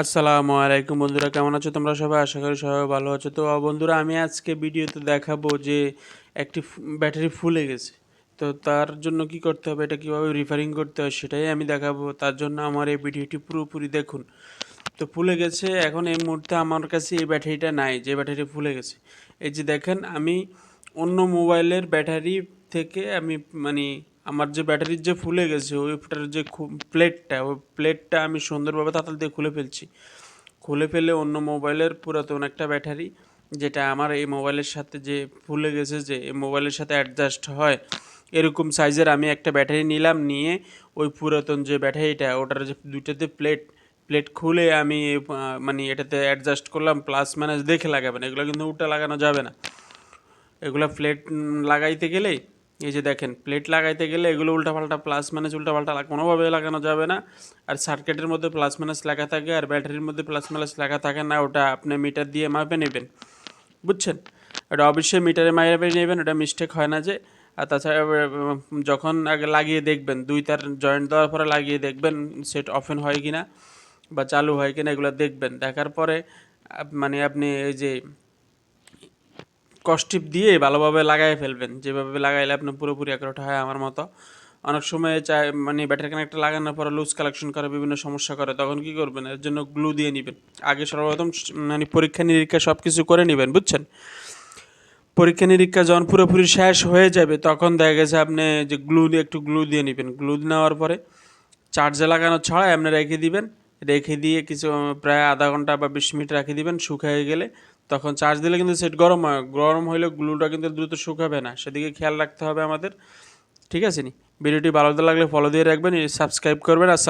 আসসালামু আলাইকুম বন্ধুরা, কেমন আছো তোমরা সবাই? আশা করি সবাই ভালো আছো। তো বন্ধুরা, আমি আজকে ভিডিওতে দেখাবো যে একটি ব্যাটারি ফুলে গেছে। তো তার জন্য কি করতে হবে, এটা কীভাবে রিফারিং করতে হয় সেটাই আমি দেখাবো। তার জন্য আমার এই ভিডিওটি পুরোপুরি দেখুন। তো ফুলে গেছে, এখন এই মুহূর্তে আমার কাছে এই ব্যাটারিটা নাই, যে ব্যাটারি ফুলে গেছে। এই যে দেখেন, আমি অন্য মোবাইলের ব্যাটারি থেকে আমি মানে আমার যে ব্যাটারির যে ফুলে গেছে ওইটার যে প্লেটটা ওই প্লেটটা আমি সুন্দরভাবে তাতাল দিয়ে খুলে ফেলছি। খুলে ফেলে অন্য মোবাইলের পুরাতন একটা ব্যাটারি, যেটা আমার এই মোবাইলের সাথে যে ফুলে গেছে, যে এই মোবাইলের সাথে অ্যাডজাস্ট হয়, এরকম সাইজের আমি একটা ব্যাটারি নিলাম, নিয়ে ওই পুরাতন যে ব্যাটারিটা, ওটার যে দুইটাতে প্লেট প্লেট খুলে আমি মানে এটাতে অ্যাডজাস্ট করলাম প্লাস মাইনাস দেখে লাগাবেন। এগুলো কিন্তু উল্টা লাগানো যাবে না। এগুলো প্লেট লাগাইতে গেলে এই যে দেখেন প্লেট লাগাইতে গেলে এগুলো উল্টাপাল্টা প্লাস মাইনাস উল্টাপাল্টা কোনোভাবে লাগানো যাবে না। আর সার্কিটের মধ্যে প্লাস মাইনাস লেখা থাকে, আর ব্যাটারির মধ্যে প্লাস মাইনাস লেখা থাকে না, ওটা আপনি মিটার দিয়ে মাপে নেবেন। বুঝছেন? এটা অবশ্যই মিটারে মাপে নেবেন, ওটা মিস্টেক হয় না যে। আর তাছাড়া যখন আগে লাগিয়ে দেখবেন, দুই তার জয়েন্ট দেওয়ার পরে লাগিয়ে দেখবেন সেট অফেন হয় কি না বা চালু হয় কি না এগুলো দেখবেন। দেখার পরে মানে আপনি এই যে কস্টিপ দিয়ে ভালোভাবে লাগাই ফেলবেন। যেভাবে লাগাইলে আপনার পুরোপুরি একরোট হয় আমার মতো। অনেক সময় চাই মানে ব্যাটারি কানেক্টর লাগানোর পরে লুজ কালেকশন করে, বিভিন্ন সমস্যা করে, তখন কি করবেন? এর জন্য গ্লু দিয়ে নেবেন। আগে সর্বপ্রথম মানে পরীক্ষা নিরীক্ষা সব কিছু করে নেবেন, বুঝছেন? পরীক্ষা নিরীক্ষা যখন পুরোপুরি শেষ হয়ে যাবে, তখন দেখা গেছে আপনি যে গ্লু দিয়ে একটু গ্লু দিয়ে নেবেন। গ্লু নেওয়ার পরে চার্জে লাগানো ছাড়াই আপনি রেখে দিবেন। রেখে দিয়ে কিছু প্রায় আধা ঘণ্টা বা বিশ মিনিট রাখে দিবেন, শুকিয়ে গেলে তখন চার্জ দিলে কিন্তু সেট গরম হয়। গরম হইলে গ্লুটা কিন্তু দ্রুত শুকাবে না। সেদিকে খেয়াল রাখতে হবে আমাদের। ঠিক আছে নি? ভিডিওটি ভালো লাগলে ফলো দিয়ে রাখবেন সাবস্ক্রাইব করবেন। আর